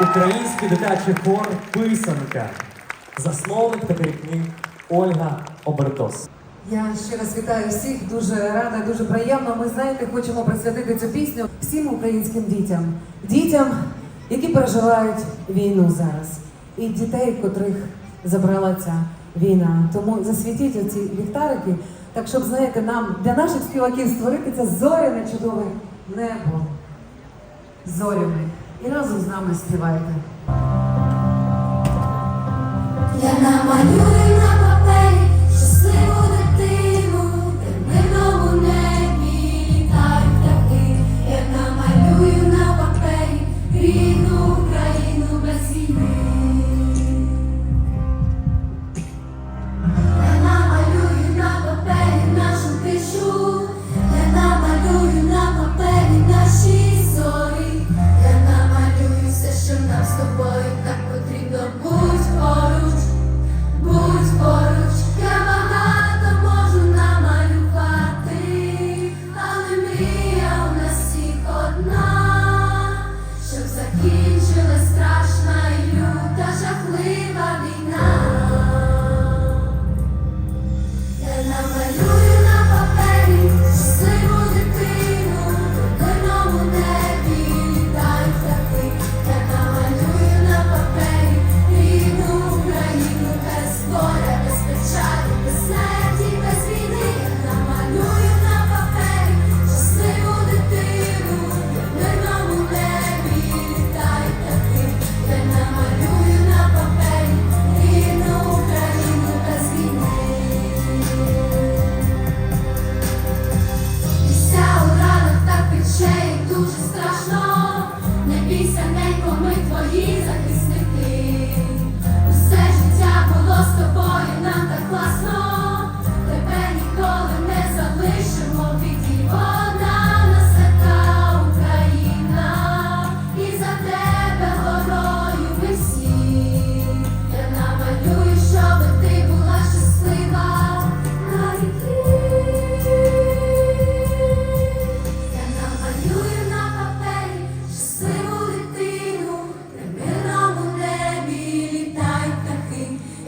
Український дитячий хор Писанка. Засновник таких книг Ольга Обертос. Я ще раз вітаю всіх, дуже рада, дуже приємно. Ми знаєте, хочемо присвятити цю пісню всім українським дітям, дітям, які переживають війну зараз, і дітей, котрих забрала ця війна. Тому засвітіть оці ліхтарики, так щоб знаєте, нам для наших співаків створити це зоряне чудове небо. Зоряне. І разом з нами співайте. Я намалюю I'm Hello.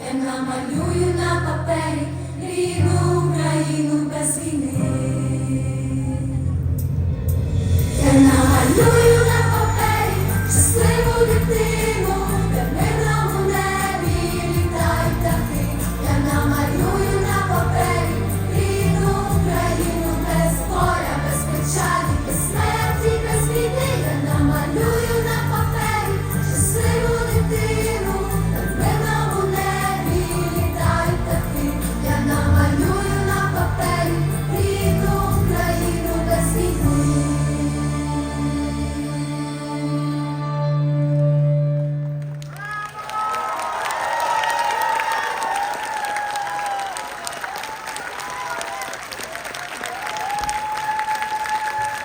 я намалюю на папері рідну Україну без війни.